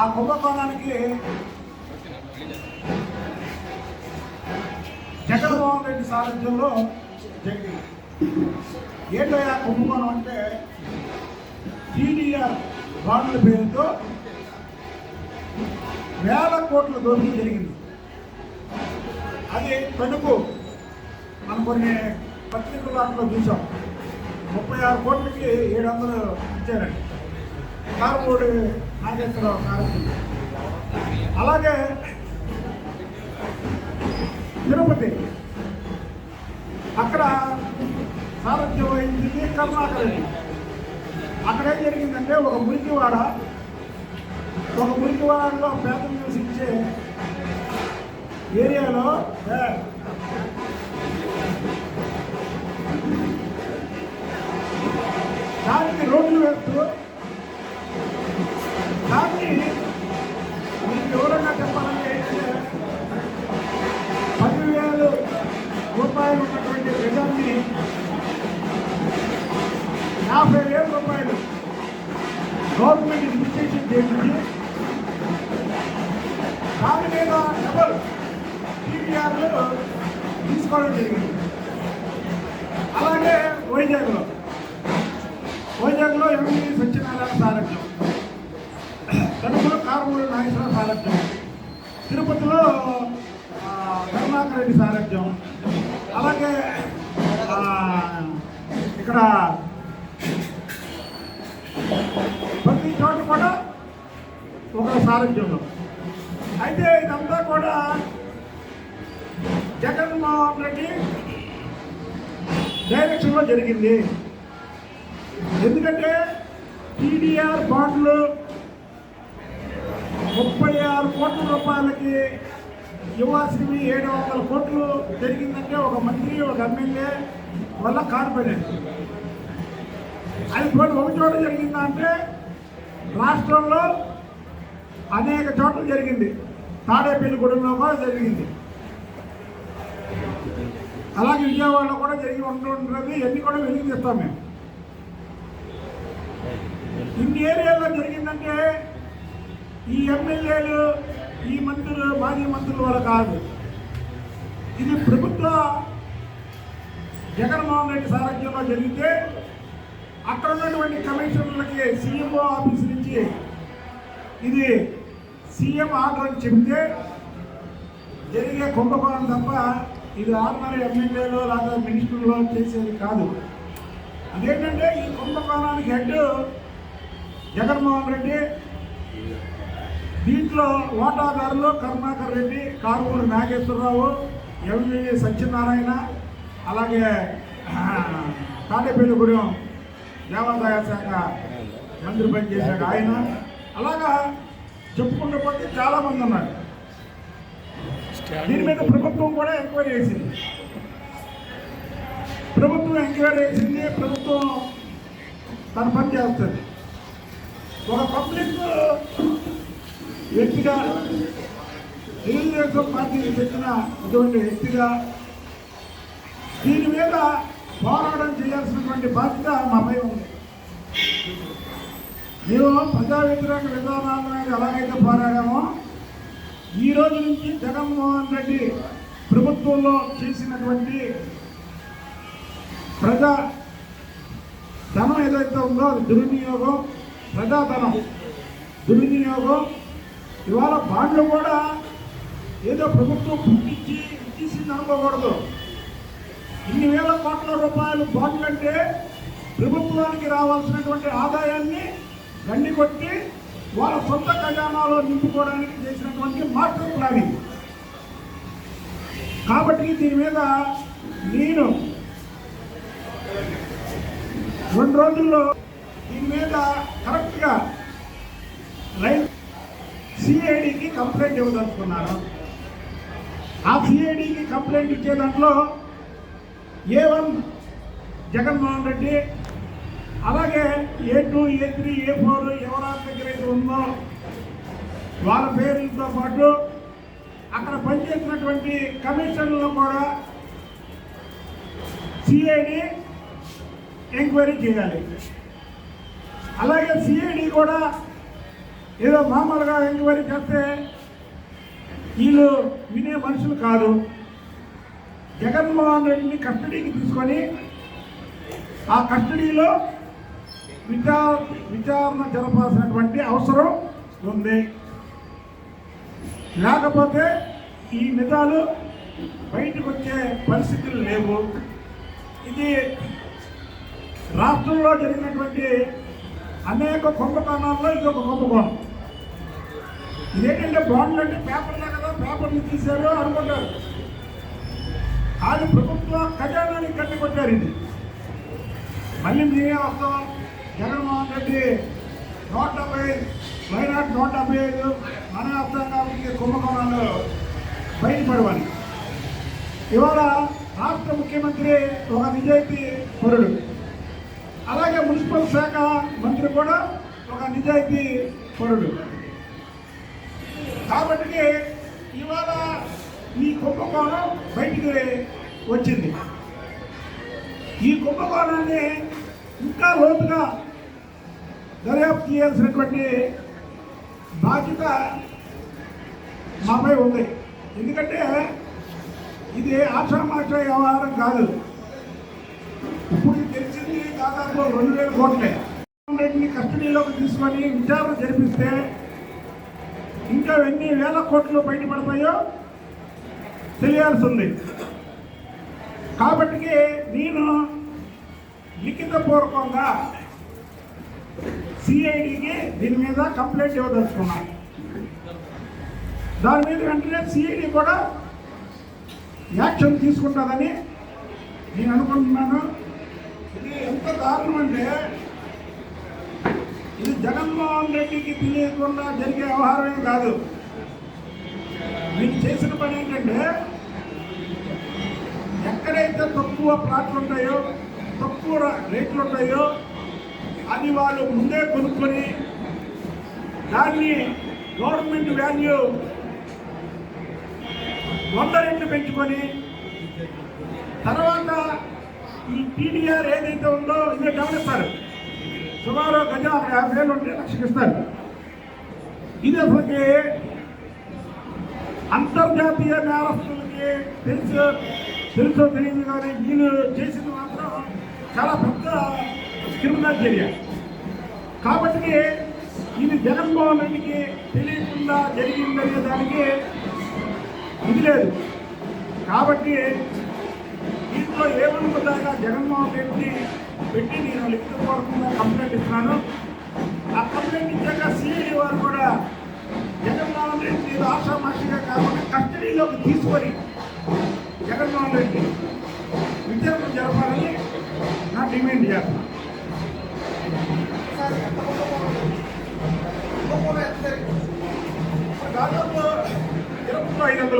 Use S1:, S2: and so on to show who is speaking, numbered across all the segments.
S1: ఆ కుంభకోణానికి జగన్మోహన్ రెడ్డి సారథ్యంలో జరిగింది. ఏంటో ఆ కుంభకోణం అంటే టీడీఆర్ బాండ్ల పేరుతో వేల కోట్ల దోపిడీ జరిగింది. అది తణుకు మనం కొన్ని పత్రికల దాంట్లో చూసాం. ముప్పై ఆరు కోట్లకి ఏడు వందలు ఇచ్చారండి. కారుమూడి నాగేశ్వరరావు కారు అలాగే తిరుపతి. అక్కడ సారథ్యం వహించింది కరుణాకర్ రెడ్డి. అక్కడ ఏం జరిగిందంటే ఒక మురికివాడ ఒక మురికివాడలో పేదలు నివసించే ఏరియాలో దానికి రోడ్లు వేస్తూ యాభై వేల రూపాయలు. గవర్నమెంట్ రిజిస్ట్రేషన్ చేయించి దాని మీద డబల్ టీవీఆర్లు తీసుకోవడం జరిగింది. అలాగే వైజాగ్లో. వైజాగ్లో ఎంపీ సత్యనారాయణ సారథ్యం. కనుమలో కారుమూరి నాగేశ్వర సారథ్యం. తిరుపతిలో కరుణాకర్ రెడ్డి సారథ్యం. అలాగే ఇక్కడ ప్రతి చోట కూడా ఒక సారథ్యంలో అయితే ఇదంతా కూడా జగన్మోహన్ రెడ్డి డైరెక్షన్లో జరిగింది. ఎందుకంటే టీడీఆర్ బాండ్లు ముప్పై ఆరు కోట్ల రూపాయలకి ఇవ్వాల్సినవి ఏడు వందల కోట్లు జరిగిందంటే ఒక మంత్రి ఒక ఎమ్మెల్యే వల్ల కార్పొరేట్ అది కూడా ఒక చోట జరిగిందా అంటే రాష్ట్రంలో అనేక చోట్ల జరిగింది. తాడేపల్లిగూడెంలో కూడా జరిగింది. అలాగే విజయవాడలో కూడా జరిగి ఉంటుంటుంది ఇవన్నీ కూడా వెలికి తెస్తాం మేము. ఇన్ని ఏరియాలో జరిగిందంటే ఈ ఎమ్మెల్యేలు ఈ మంత్రులు మాజీ మంత్రుల వల్ల కాదు. ఇది ప్రభుత్వ జగన్మోహన్ రెడ్డి సారథ్యంలో జరిగితే అక్కడ ఉన్నటువంటి కమిషనర్లకి సీఎంఓ ఆఫీస్ నుంచి ఇది సీఎం ఆర్డర్ అని చెప్తే జరిగే కుంభకోణం తప్ప ఇది ఆర్డినరీ ఎమ్మెల్యేలు లేదా మినిస్టర్లో చేసేది కాదు. అదేంటంటే ఈ కుంభకోణానికి హెడ్ జగన్మోహన్ రెడ్డి దీంట్లో ఓటాదారులు కరుణాకర్ రెడ్డి కారుమూరి నాగేశ్వరరావు ఎంవి సత్యనారాయణ అలాగే ఆ, తాడేపల్లిగూడెం దేవాదాయ శాఖ మంత్రి పనిచేశాడు ఆయన. అలాగా చెప్పుకుంటూ పోతే చాలా మంది ఉన్నారు. దీని మీద ప్రభుత్వం కూడా ఎంక్వైరీ చేసింది. ప్రభుత్వం ఎంక్వైరీ చేసింది ప్రభుత్వం తన పని చేస్తుంది. ఒక పబ్లిక్ వ్యక్తిగా తెలుగుదేశం పార్టీకి చెందిన ఇటువంటి వ్యక్తిగా దీని మీద పోరాటం చేయాల్సినటువంటి బాధ్యత మాపై ఉంది. మేము ప్రజా వ్యతిరేక విధానాల మీద ఎలాగైతే పోరాడామో ఈ రోజు నుంచి జగన్మోహన్ రెడ్డి ప్రభుత్వంలో చేసినటువంటి ప్రజా ధనం ఏదైతే ఉందో అది దుర్వినియోగం ప్రజాధనం. దుర్వినియోగం. ఇవాళ బాండ్లు కూడా ఏదో ప్రభుత్వం పుట్టించి ఇచ్చేసింది అనుకోకూడదు. ఇన్ని వేల కోట్ల రూపాయలు బాండ్లు అంటే ప్రభుత్వానికి రావాల్సినటువంటి ఆదాయాన్ని గండి కొట్టి వాళ్ళ సొంత ఖజానాలో నింపుకోవడానికి చేసినటువంటి మాస్టర్ ప్లానింగ్ కాబట్టి దీని మీద నేను రెండు రోజుల్లో దీని మీద కరెక్ట్గా రైట్ సిఐడికి కంప్లైంట్ ఇవ్వదలుచుకున్నాను. ఆ సిఐడికి కంప్లైంట్ ఇచ్చే దాంట్లో ఏ వన్ జగన్మోహన్ రెడ్డి అలాగే A two A three A four ఎవరి దగ్గర అయితే ఉందో వాళ్ళ పేర్లతో పాటు అక్కడ పని పనిచేసినటువంటి కమిషన్లో కూడా సిఐడి ఎంక్వైరీ చేయాలి. అలాగే సిఐడి కూడా ఏదో మామూలుగా ఎంక్వైరీ చేస్తే వీళ్ళు వినే మనుషులు కాదు. జగన్మోహన్ రెడ్డిని కస్టడీకి తీసుకొని ఆ కస్టడీలో విచార విచారణ జరపాల్సినటువంటి అవసరం ఉంది. లేకపోతే ఈ నిజాలు బయటకు వచ్చే పరిస్థితులు లేవు. ఇది రాష్ట్రంలో జరిగినటువంటి అనేక కుంభకోణాల్లో ఇది ఒక కుంభకోణం. ఇదేంటంటే బాండ్లు అంటే పేపర్లే కదా పేపర్లు తీశారు అనుకుంటారు. అది ప్రభుత్వ ఖజానాన్ని కట్టుకొచ్చారు ఇది. మళ్ళీ మీరే వస్తాం జగన్మోహన్ రెడ్డి నూట డెబ్బై వైనాడు నూట డెబ్బై ఐదు మన అర్థంగా కాబట్టి కుంభకోణాలు బయటపడవని ఇవాళ రాష్ట్ర ముఖ్యమంత్రి ఒక నిజాయితీ పరుడు. అలాగే మున్సిపల్ శాఖ మంత్రి కూడా ఒక నిజాయితీ పరుడు. కాబట్టి ఇవాళ ఈ కుంభకోణం బయటికి వచ్చింది. ఈ కుంభకోణాన్ని ఇంకా లోతుగా దర్యాప్తు చేయాల్సినటువంటి బాధ్యత మాపై ఉంది. ఎందుకంటే ఇది ఆషామాష వ్యవహారం కాదు. ఇప్పుడు తెలిసింది దాదాపు రెండు వేల కోట్లే. రెడ్డిని కస్టడీలోకి తీసుకొని విచారణ జరిపిస్తే ఇంకా ఎన్ని వేల కోట్లు బయటపడతాయో తెలియాల్సి ఉంది కాబట్టి నేను లిఖితపూర్వకంగా సిఐడికి దీని మీద కంప్లైంట్ ఇవ్వదలుచుకున్నాం దాని మీద వెంటనే సిఐడి కూడా యాక్షన్ తీసుకుంటుందని నేను అనుకుంటున్నాను. ఇది ఎంత దారుణం అంటే ఇది జగన్మోహన్ రెడ్డికి తెలియకుండా జరిగే వ్యవహారమే కాదు. వీళ్ళు చేసిన పని ఏంటంటే ఎక్కడైతే తక్కువ ప్లాట్లు ఉంటాయో తక్కువ రేట్లు ఉంటాయో అది వాళ్ళు ముందే కొనుక్కొని దాన్ని గవర్నమెంట్ వాల్యూ వంద రెట్లు పెంచుకొని తర్వాత ఈ టీడీఆర్ ఏదైతే ఉందో ఇదే గమనిస్తారు. సుమారు గజం అక్కడ యాభై వేలు ఉంటే లక్షకి ఇస్తారు ఇది అసలుకి అంతర్జాతీయ నేరస్తులకి తెలుసు తెలుసో తెలియదు కానీ వీళ్ళు చేసింది మాత్రం చాలా పెద్ద క్రిమినల్ చర్య. కాబట్టి ఇది జగన్మోహన్ రెడ్డికి తెలియకుండా జరిగిందనే దానికి ఇది లేదు. కాబట్టి దీంట్లో ఏమనుకున్నాగా జగన్మోహన్ రెడ్డి పెట్టి నేను లిఖితపూర్వకంగా కంప్లైంట్ ఇస్తున్నాను. ఆ కంప్లైంట్ ఇచ్చాక సిఐడి వారు కూడా జగన్మోహన్ రెడ్డి ఇది ఆషామాషిగా కాకుండా కస్టడీలోకి తీసుకొని జగన్మోహన్ రెడ్డి విచారణ జరపాలని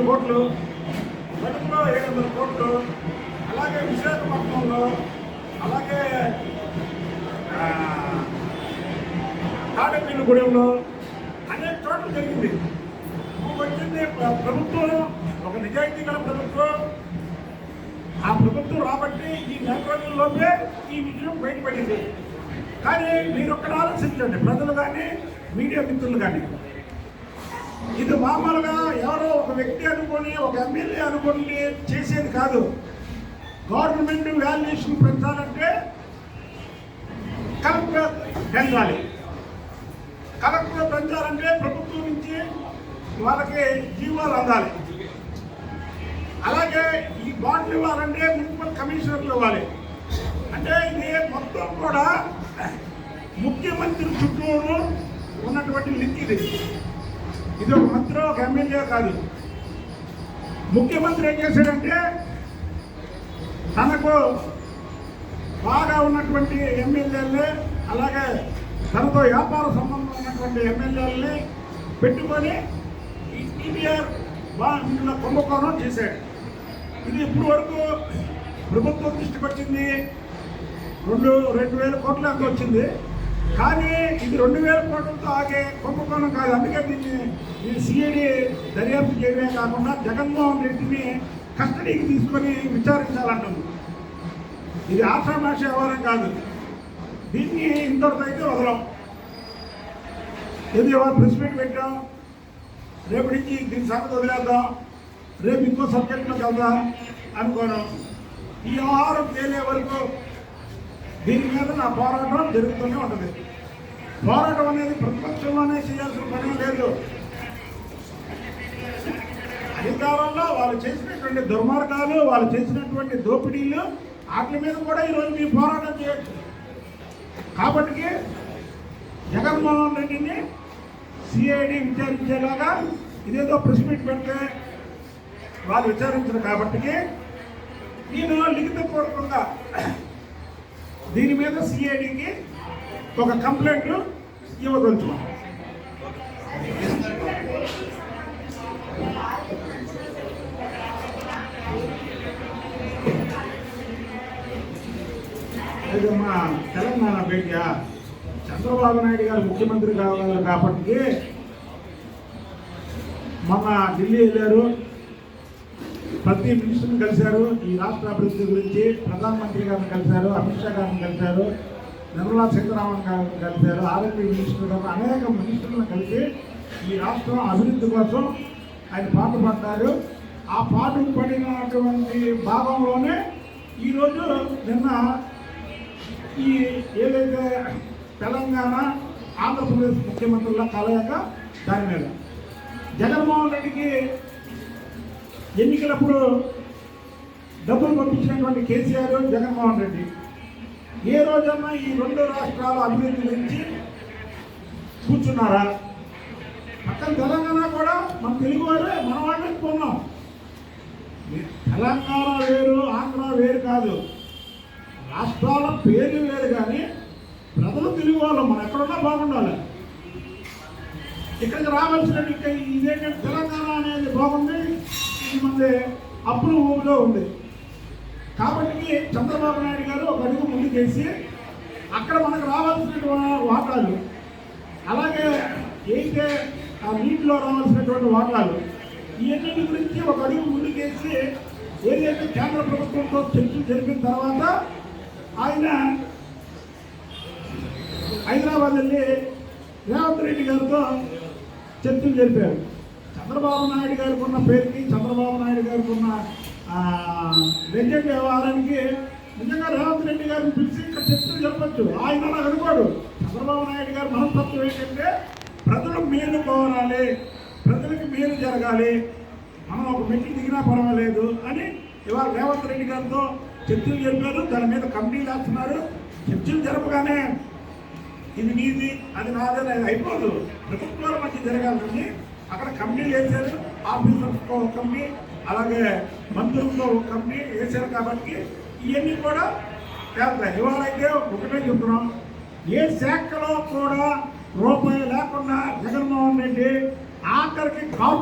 S1: కోట్లు కడుపులో ఏడు వందల కోట్లు అలాగే విశాఖపట్నంలో అలాగే ఆ, అనేక చోట్ల జరిగింది. వచ్చింది ప్రభుత్వం ఒక నిజాయితీ గల ప్రభుత్వం. ఆ ప్రభుత్వం రాబట్టి ఈ నెల రోజుల్లోపే ఈ విషయం బయటపడింది. కానీ మీరు ఒక్కడ ఆలోచించండి ప్రజలు కానీ మీడియా మిత్రులు కానీ ఇది మామూలుగా ఎవరో ఒక వ్యక్తి అనుకొని ఒక ఎమ్మెల్యే అనుకొని చేసేది కాదు. గవర్నమెంట్ వాల్యుయేషన్ పెంచాలంటే కలెక్టర్ పెంచాలి. కలెక్టర్ పెంచాలంటే ప్రభుత్వం నుంచి వాళ్ళకి జీవాలు అందాలి. అలాగే ఈ బాండ్లు ఇవ్వాలంటే మున్సిపల్ కమిషనర్లు ఇవ్వాలి. అంటే ఇది మొత్తం కూడా ముఖ్యమంత్రి చుట్టూరు ఉన్నటువంటి లింక్ ఇది. ఇది ఒక మంత్రి ఒక ఎమ్మెల్యే కాదు. ముఖ్యమంత్రి ఏం చేశాడంటే తనకు బాగా ఉన్నటువంటి ఎమ్మెల్యేలని అలాగే తనతో వ్యాపార సంబంధం ఉన్నటువంటి ఎమ్మెల్యేలని పెట్టుకొని ఈ టీడీఆర్ బాండ్ల కుంభకోణం చేశాడు. ఇది ఇప్పుడు వరకు ప్రభుత్వం దృష్టికి వచ్చింది రెండు రెండు వేల కోట్ల అంత వచ్చింది. కానీ ఇది రెండు వేల కోట్లతో ఆగే కుంభకోణం కాదు. అందుకే దీన్ని ఈ సిఐడి దర్యాప్తు చేయడమే కాకుండా జగన్మోహన్ రెడ్డిని కస్టడీకి తీసుకొని విచారించాలంటుంది. ఇది ఆషామాష వ్యవహారం కాదు. దీన్ని ఇంతవరకు అయితే వదలం. ఇది ఎవరు ప్రెస్ మీట్ పెట్టాం. రేపు నుంచి దీని సంగతి వదిలేద్దాం. రేపు ఇంకో సబ్జెక్టులో కదా అనుకోను. ఈ వ్యవహారం తేలే వరకు దీని మీద నా పోరాటం జరుగుతూనే ఉంటుంది. పోరాటం అనేది ప్రతిపక్షంలోనే చేయాల్సిన పని లేదు. అధికారంలో వాళ్ళు చేసినటువంటి దుర్మార్గాలు వాళ్ళు చేసినటువంటి దోపిడీలు వాటి మీద కూడా ఈరోజు మీ పోరాటం చేయొచ్చు. కాబట్టి జగన్మోహన్ రెడ్డిని సిఐడి విచారించేలాగా ఇదేదో ప్రెస్ మీట్ పెడితే వాళ్ళు విచారించరు కాబట్టి నేను లిఖితపూర్వకంగా దీని మీద సిఐడికి ఒక కంప్లైంట్ ఇవ్వదలుచు అయితే మా తెలంగాణ భేటీ చంద్రబాబు నాయుడు గారు ముఖ్యమంత్రి కావాలి కాబట్టి మొన్న ఢిల్లీ వెళ్ళారు. ప్రతి మినిస్టర్ని కలిశారు. ఈ రాష్ట్ర అభివృద్ధి గురించి ప్రధానమంత్రి గారిని కలిశారు అమిత్ షా గారిని కలిశారు నిర్మలా సీతారామన్ గారిని కలిశారు ఆరోగ్య మినిస్టర్ గారు అనేక మినిస్టర్లను కలిసి ఈ రాష్ట్రం అభివృద్ధి కోసం ఆయన పాటు పడ్డారు. ఆ పాటు పడినటువంటి భాగంలోనే ఈరోజు నిన్న ఈ ఏదైతే తెలంగాణ ఆంధ్రప్రదేశ్ ముఖ్యమంత్రుల కలయిక దాని మీద. జగన్మోహన్ రెడ్డికి ఎన్నికలప్పుడు డబ్బులు పంపించినటువంటి కేసీఆర్ జగన్మోహన్ రెడ్డి. ఏ రోజన్నా ఈ రెండు రాష్ట్రాల అభివృద్ధి గురించి కూర్చున్నారా? పక్కన తెలంగాణ కూడా మన తెలుగు వాళ్ళే మన వాళ్ళే కొన్నాం. తెలంగాణ వేరు ఆంధ్ర వేరు కాదు. రాష్ట్రాల పేర్లు వేరు కానీ ప్రజలు తెలుగు వాళ్ళు మనం ఎక్కడున్నా బాగుండాలి. ఇక్కడికి రావాల్సిన ఇదేంటంటే తెలంగాణ అనేది బాగుంది. ఇది మంది అప్పులు ఊపిలో ఉంది కాబట్టి చంద్రబాబు నాయుడు గారు ఒక అడుగు ముందుకేసి అక్కడ మనకు రావాల్సినటువంటి వాటాలు అలాగే ఏదైతే ఆ నీటిలో రావాల్సినటువంటి వాటాలు ఇవన్నీ గురించి ఒక అడుగు ముందుకేసి ఏదైతే కేంద్ర ప్రభుత్వంతో చర్చలు జరిపిన తర్వాత ఆయన హైదరాబాద్ వెళ్ళి రేవంత్ రెడ్డి గారితో చర్చలు జరిపారు. చంద్రబాబు నాయుడు గారికి ఉన్న పేరుకి చంద్రబాబు నాయుడు గారికి ఉన్న లెజెండ్ వ్యవహారానికి నిజంగా రేవంత్ రెడ్డి గారిని పిలిచి ఇక్కడ చర్చలు జరపచ్చు ఆయన అలా అనుకోడు. చంద్రబాబు నాయుడు గారి మనస్తత్వం ఏంటంటే ప్రజలు మేలు కోరాలి ప్రజలకు మేలు జరగాలి మనం ఒక మెట్లు దిగినా పర్వాలేదు అని ఇవాళ రేవంత్ రెడ్డి గారితో చర్చలు జరిపారు. దాని మీద కమిటీలు వేస్తున్నారు. చర్చలు జరపగానే ఇది నీది అది నాదని అయిపోదు. ప్రభుత్వాల మధ్య జరగాలని అక్కడ కంపెనీలు వేశారు ఆఫీసర్స్తో ఒక కంపెనీ అలాగే మంత్రులతో ఒక కంపెనీ వేశారు కాబట్టి ఇవన్నీ కూడా తేలుతాయి ఇవాళైతే ఒకటే చెప్తున్నాం. ఏ శాఖలో కూడా రూపాయి లేకుండా జగన్మోహన్ రెడ్డి ఆఖరికి కాపు